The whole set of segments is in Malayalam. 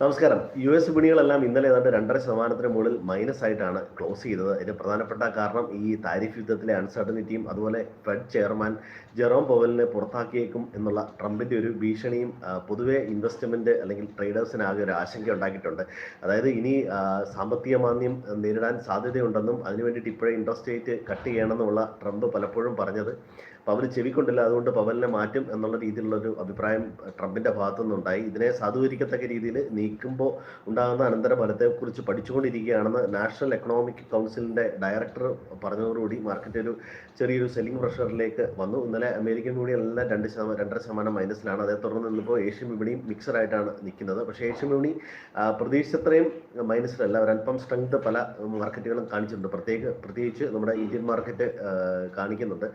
നമസ്കാരം. യു എസ് വിപണികളെല്ലാം ഇന്നലെ ഏതാണ്ട് രണ്ടര ശതമാനത്തിന് മുകളിൽ മൈനസ് ആയിട്ടാണ് ക്ലോസ് ചെയ്തത്. ഇതിന് പ്രധാനപ്പെട്ട കാരണം ഈ താരിഫ് യുദ്ധത്തിലെ അൺസർട്ടനിറ്റിയും അതുപോലെ ഫെഡ് ചെയർമാൻ ജെറോം പോവലിനെ പുറത്താക്കിയേക്കും എന്നുള്ള ട്രംപിന്റെ ഒരു ഭീഷണിയും പൊതുവെ ഇൻവെസ്റ്റ്മെന്റ് അല്ലെങ്കിൽ ട്രേഡേഴ്സിനാകെ ഒരു ആശങ്ക ഉണ്ടാക്കിയിട്ടുണ്ട്. അതായത് ഇനി സാമ്പത്തിക മാന്ദ്യം നേരിടാൻ സാധ്യതയുണ്ടെന്നും അതിനു വേണ്ടിയിട്ട് ഇപ്പോഴേ ഇൻട്രസ്റ്റ് റേറ്റ് കട്ട് ചെയ്യണമെന്നുള്ള ട്രംപ് പലപ്പോഴും പറഞ്ഞത്. പവൽ ചെവിക്കൊണ്ടില്ല. അതുകൊണ്ട് പവലിനെ മാറ്റും എന്നുള്ള രീതിയിലുള്ള ഒരു അഭിപ്രായം ട്രംപിന്റെ ഭാഗത്തു നിന്നുണ്ടായി ഇതിനെ സാധൂകരിക്കത്തക്ക രീതിയിൽ നീക്കുമ്പോൾ ഉണ്ടാകുന്ന അനന്തരഫലത്തെക്കുറിച്ച് പഠിച്ചുകൊണ്ടിരിക്കുകയാണെന്ന് നാഷണൽ എക്കണോമിക് കൗൺസിലിന്റെ ഡയറക്ടർ പറഞ്ഞതോടുകൂടി മാർക്കറ്റ് ഒരു ചെറിയൊരു സെല്ലിംഗ് പ്രഷറിലേക്ക് വന്നു. ഇന്നലെ അമേരിക്കൻ കൂടി നല്ല രണ്ട് ശതമാനം രണ്ടര ശതമാനം മൈനസിലാണ് അതേ തുടർന്ന് ഇന്നിപ്പോൾ ഏഷ്യൻ വിപണിയും മിക്സഡ് ആയിട്ടാണ് നിൽക്കുന്നത്. പക്ഷേ ഏഷ്യൻ വിപണി പ്രതീക്ഷിച്ചത്രയും മൈനസിലല്ല ഒരല്പം സ്ട്രെങ്ത് പല മാർക്കറ്റുകളും കാണിച്ചിട്ടുണ്ട്. പ്രത്യേക പ്രത്യേകിച്ച് നമ്മുടെ ഇന്ത്യൻ മാർക്കറ്റ് കാണിക്കുന്നുണ്ട്.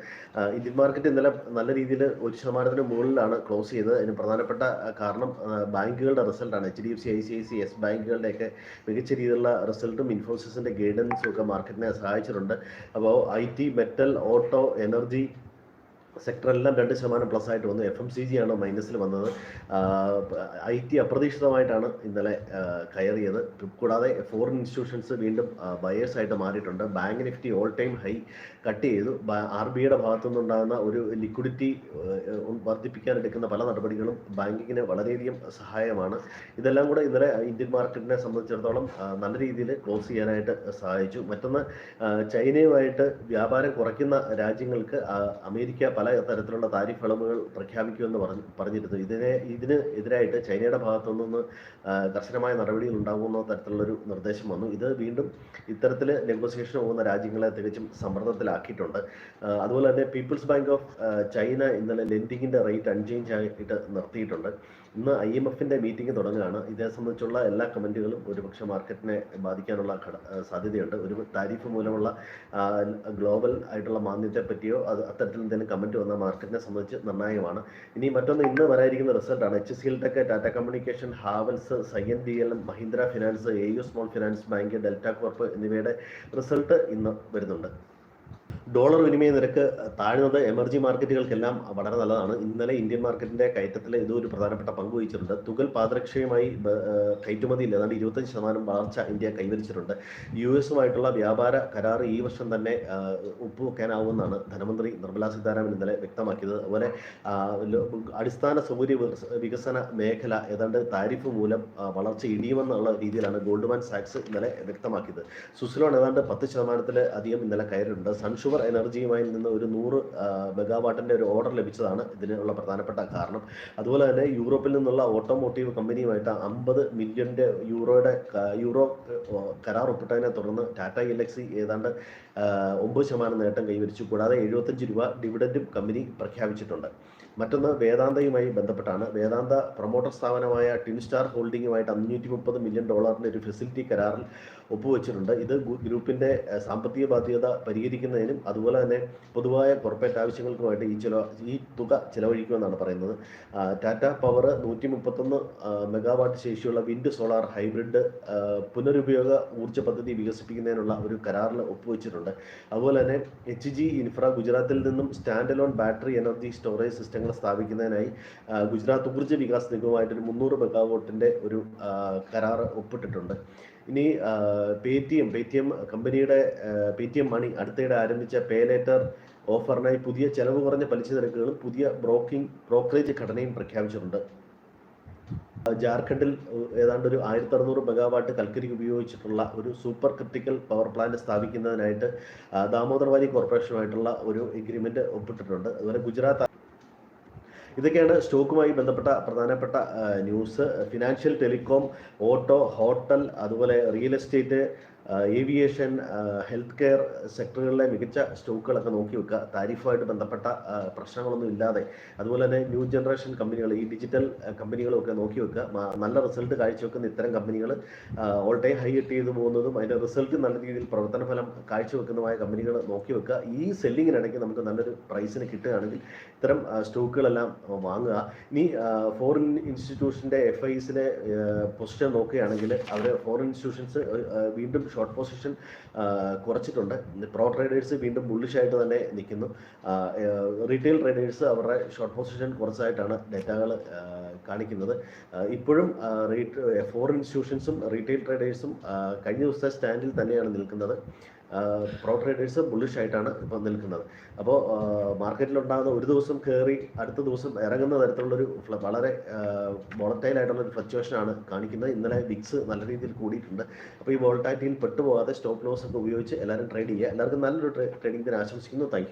ഇന്ത്യൻ മാർക്കറ്റ് ഇന്നലെ നല്ല രീതിയിൽ ഒരു ശതമാനത്തിന് മുകളിലാണ് ക്ലോസ് ചെയ്തത്. അതിന് പ്രധാനപ്പെട്ട കാരണം ബാങ്കുകളുടെ റിസൾട്ടാണ് H D F C I C I C S ബാങ്കുകളുടെയൊക്കെ മികച്ച രീതിയിലുള്ള റിസൾട്ടും ഇൻഫോസിസിന്റെ ഗൈഡൻസും ഒക്കെ മാർക്കറ്റിനെ സഹായിച്ചിട്ടുണ്ട്. അപ്പോൾ I T metal auto energy സെക്ടറെല്ലാം രണ്ട് ശതമാനം പ്ലസ് ആയിട്ട് വന്നു. എഫ് എം സി ജി ആണ് മൈനസിൽ വന്നത്? ഐ ടി അപ്രതീക്ഷിതമായിട്ടാണ് ഇന്നലെ കയറിയത്. കൂടാതെ ഫോറിൻ ഇൻസ്റ്റിറ്റ്യൂഷൻസ് വീണ്ടും ബയേഴ്സ് ആയിട്ട് മാറിയിട്ടുണ്ട്. Bank Nifty all time high cut ചെയ്തു ആർ ബി ഐയുടെ ഭാഗത്തു നിന്നുണ്ടാകുന്ന ഒരു ലിക്വിഡിറ്റി വർദ്ധിപ്പിക്കാൻ എടുക്കുന്ന പല നടപടികളും ബാങ്കിങ്ങിന് വളരെയധികം സഹായമാണ്. ഇതെല്ലാം കൂടെ ഇന്നലെ ഇന്ത്യൻ മാർക്കറ്റിനെ സംബന്ധിച്ചിടത്തോളം നല്ല രീതിയിൽ ക്ലോസ് ചെയ്യാനായിട്ട് സഹായിച്ചു. മറ്റൊന്ന് ചൈനയുമായിട്ട് വ്യാപാരം കുറയ്ക്കുന്ന രാജ്യങ്ങൾക്ക് അമേരിക്ക പല തരത്തിലുള്ള താരിഫ് ഇളവുകൾ പ്രഖ്യാപിക്കുമെന്ന് പറഞ്ഞു പറഞ്ഞിരുന്നു. ഇതിനെ ഇതിന് എതിരായിട്ട് ചൈനയുടെ ഭാഗത്തു നിന്ന് ആ, കർശനമായ നടപടികൾ ഉണ്ടാകുന്ന തരത്തിലുള്ളൊരു നിർദ്ദേശം വന്നു. ഇത് വീണ്ടും ഇത്തരത്തിൽ നെഗോസിയേഷൻ പോകുന്ന രാജ്യങ്ങളെ തികച്ചും സമ്മർദ്ദത്തിലാക്കിയിട്ടുണ്ട്. അതുപോലെ തന്നെ പീപ്പിൾസ് ബാങ്ക് ഓഫ് ചൈന ഇന്നലെ ലെൻഡിങ്ങിന്റെ റേറ്റ് അൺചേഞ്ച് ആയിട്ട് നിർത്തിയിട്ടുണ്ട്. ഇന്ന് ഐ എം എഫിന്റെ മീറ്റിംഗ് തുടങ്ങുകയാണ് ഇതേ സംബന്ധിച്ചുള്ള എല്ലാ കമന്റുകളും ഒരുപക്ഷെ മാർക്കറ്റിനെ ബാധിക്കാനുള്ള സാധ്യതയുണ്ട്. ഒരു താരിഫ് മൂലമുള്ള ഗ്ലോബൽ ആയിട്ടുള്ള മാന്ദ്യത്തെ പറ്റിയോ അത് അത്തരത്തിൽ എന്തെങ്കിലും കമന്റ് വന്ന മാർക്കറ്റിനെ സംബന്ധിച്ച് നിർണായകമാണ്. ഇനി മറ്റൊന്ന് ഇന്ന് വരായിരിക്കുന്ന റിസൾട്ടാണ് H C L tech Tata communication Havells psi N L Mahindra finance A U small finance bank Delta corp എന്നിവയുടെ റിസൾട്ട് ഇന്ന് വരുന്നുണ്ട്. ഡോളർ വിനിമയ നിരക്ക് താഴ്ന്നത് എമർജി മാർക്കറ്റുകൾക്കെല്ലാം വളരെ നല്ലതാണ്. ഇന്നലെ ഇന്ത്യൻ മാർക്കറ്റിന്റെ കയറ്റത്തിൽ ഇത് ഒരു പ്രധാനപ്പെട്ട പങ്ക് വഹിച്ചിട്ടുണ്ട്. തുകൽ പാദരക്ഷയുമായി കയറ്റുമതി ഏതാണ്ട് ഇരുപത്തഞ്ച് ശതമാനം വളർച്ച ഇന്ത്യ കൈവരിച്ചിട്ടുണ്ട്. യു എസുമായിട്ടുള്ള വ്യാപാര കരാർ ഈ വർഷം തന്നെ ഒപ്പുവെക്കാനാവുമെന്നാണ് ധനമന്ത്രി നിർമ്മലാ സീതാരാമൻ ഇന്നലെ വ്യക്തമാക്കിയത്. അതുപോലെ അടിസ്ഥാന സൗകര്യ വികസന മേഖല ഏതാണ്ട് താരിഫ് മൂലം വളർച്ച ഇടിയുമെന്നുള്ള രീതിയിലാണ് ഗോൾഡ്മാൻ സാക്സ് ഇന്നലെ വ്യക്തമാക്കിയത്. സുസിലോൺ ഏതാണ്ട് പത്ത് ശതമാനത്തിൽ അധികം ഇന്നലെ കയറിയിട്ടുണ്ട്. സൺഷുഗർ എനർജിയുമായി നിന്ന് ഒരു നൂറ് മെഗാവാട്ടിന്റെ ഒരു ഓർഡർ ലഭിച്ചതാണ് ഇതിനുള്ള പ്രധാനപ്പെട്ട കാരണം. അതുപോലെ തന്നെ യൂറോപ്പിൽ നിന്നുള്ള ഓട്ടോമോട്ടീവ് കമ്പനിയുമായിട്ട് അമ്പത് മില്യന്റെ യൂറോയുടെ യൂറോ കരാർ ഒപ്പിട്ടതിനെ തുടർന്ന് ടാറ്റ ഇലക്സി ഏതാണ്ട് ഒമ്പത് ശതമാനം നേട്ടം കൈവരിച്ചു. കൂടാതെ എഴുപത്തഞ്ച് രൂപ ഡിവിഡന്റും കമ്പനി പ്രഖ്യാപിച്ചിട്ടുണ്ട്. മറ്റൊന്ന് വേദാന്തയുമായി ബന്ധപ്പെട്ടാണ്. വേദാന്ത പ്രൊമോട്ടർ സ്ഥാപനമായ ടിൻ സ്റ്റാർ ഹോൾഡിംഗുമായിട്ട് അഞ്ഞൂറ്റി മുപ്പത് മില്യൺ ഡോളറിന്റെ ഒരു ഫെസിലിറ്റി കരാറിൽ ഒപ്പുവെച്ചിട്ടുണ്ട്. ഇത് ഗ്രൂപ്പിന്റെ സാമ്പത്തിക ബാധ്യത പരിഹരിക്കുന്നതിനും അതുപോലെ തന്നെ പൊതുവായ കോർപ്പറേറ്റ് ആവശ്യങ്ങൾക്കുമായിട്ട് ഈ ചില ഈ തുക ചിലവഴിക്കുമെന്നാണ് പറയുന്നത്. ടാറ്റ പവർ നൂറ്റി മുപ്പത്തൊന്ന് മെഗാവാട്ട് ശേഷിയുള്ള വിൻഡ് സോളാർ ഹൈബ്രിഡ് പുനരുപയോഗ ഊർജ പദ്ധതി വികസിപ്പിക്കുന്നതിനുള്ള ഒരു കരാറിൽ ഒപ്പുവെച്ചിട്ടുണ്ട്. അതുപോലെ തന്നെ എച്ച് ജി ഇൻഫ്ര ഗുജറാത്തിൽ നിന്നും stand alone battery energy storage സിസ്റ്റങ്ങൾ സ്ഥാപിക്കുന്നതിനായി ഗുജറാത്ത് ഊർജ വികാസ് നിഗമമായിട്ട് ഒരു മുന്നൂറ് മെഗാവോട്ടിന്റെ ഒരു കരാർ ഒപ്പിട്ടിട്ടുണ്ട്. ഇനി pay T M pay T M കമ്പനിയുടെ പേ ടി എം മണി അടുത്തിടെ ആരംഭിച്ച പേ ലേറ്റർ ഓഫറിനായി പുതിയ ചെലവ് കുറഞ്ഞ പലിശ നിരക്കുകളും പുതിയ ബ്രോക്കിംഗ് ബ്രോക്കറേജ് ഘടനയും പ്രഖ്യാപിച്ചിട്ടുണ്ട്. ജാർഖണ്ഡിൽ ഏതാണ്ട് ഒരു ആയിരത്തി അറുന്നൂറ് മെഗാവാട്ട് കൽക്കരി ഉപയോഗിച്ചിട്ടുള്ള ഒരു സൂപ്പർ ക്രിട്ടിക്കൽ പവർ പ്ലാന്റ് സ്ഥാപിക്കുന്നതിനായിട്ട് ദാമോദർവാലി ദാമോദർ വാലി കോർപ്പറേഷനുമായിട്ടുള്ള ഒരു എഗ്രിമെന്റ് ഒപ്പിട്ടിട്ടുണ്ട്. അതുപോലെ ഗുജറാത്ത് ഇതൊക്കെയാണ് സ്റ്റോക്കുമായി ബന്ധപ്പെട്ട പ്രധാനപ്പെട്ട news. Financial telecom auto hotel അതുപോലെ real estate aviation health care സെക്ടറുകളിലെ മികച്ച സ്റ്റോക്കുകളൊക്കെ നോക്കി വെക്കുക. താരിഫുമായിട്ട് ബന്ധപ്പെട്ട പ്രശ്നങ്ങളൊന്നും ഇല്ലാതെ. അതുപോലെ തന്നെ ന്യൂ ജനറേഷൻ കമ്പനികൾ ഈ ഡിജിറ്റൽ കമ്പനികളൊക്കെ നോക്കി വെക്കുക. നല്ല റിസൾട്ട് കാഴ്ചവെക്കുന്ന ഇത്തരം കമ്പനികൾ ഓൾ ടൈം ഹൈ ഇട്ട് ചെയ്ത് പോകുന്നതും അതിന്റെ റിസൾട്ട് നല്ല രീതിയിൽ പ്രവർത്തന ഫലം കാഴ്ചവെക്കുന്നതുമായ കമ്പനികൾ നോക്കി വെക്കുക. ഈ സെല്ലിങ്ങിനിടയ്ക്ക് നമുക്ക് നല്ലൊരു പ്രൈസിന് കിട്ടുകയാണെങ്കിൽ ഇത്തരം സ്റ്റോക്കുകളെല്ലാം വാങ്ങുക. ഇനി ഫോറിൻ ഇൻസ്റ്റിറ്റ്യൂഷന്റെ എഫ് ഐസിലെ പൊസിഷൻ നോക്കുകയാണെങ്കിൽ അവർ ഫോറിൻ ഇൻസ്റ്റിറ്റ്യൂഷൻസ് വീണ്ടും ഷോർട്ട് പൊസിഷൻ കുറച്ചിട്ടുണ്ട്. പ്രോ ട്രേഡേഴ്സ് വീണ്ടും ബുള്ളിഷായിട്ട് തന്നെ നിൽക്കുന്നു. റീറ്റെയിൽ ട്രേഡേഴ്സ് അവരുടെ ഷോർട്ട് പൊസിഷൻ കുറച്ചായിട്ടാണ് ഡേറ്റകൾ കാണിക്കുന്നത്. ഇപ്പോഴും ഫോറിൻ ഇൻസ്റ്റിറ്റ്യൂഷൻസും റീറ്റെയിൽ ട്രേഡേഴ്സും കഴിഞ്ഞ ദിവസത്തെ സ്റ്റാൻഡിൽ തന്നെയാണ് നിൽക്കുന്നത്. പ്രോ ട്രേഡേഴ്സ് ബുള്ളിഷ് ആയിട്ടാണ് ഇപ്പോൾ നിൽക്കുന്നത്. അപ്പോൾ മാർക്കറ്റിലുണ്ടാകുന്ന ഒരു ദിവസം കയറി അടുത്ത ദിവസം ഇറങ്ങുന്ന തരത്തിലുള്ളൊരു വളരെ വോളറ്റൈൽ ആയിട്ടുള്ള ഒരു ഫ്ലക്ച്വേഷൻ കാണിക്കുന്നത്. ഇന്നലെ വിക്സ് നല്ല രീതിയിൽ കൂടിയിട്ടുണ്ട്. അപ്പോൾ ഈ വോളറ്റാലിറ്റിയിൽ പെട്ടുപോകാതെ സ്റ്റോപ്പ് ലോസ് ഒക്കെ ഉപയോഗിച്ച് എല്ലാവരും ട്രേഡ് ചെയ്യുക. എല്ലാവർക്കും നല്ലൊരു ട്രേഡിംഗ് ദിനം ആശംസിക്കുന്നു. താങ്ക്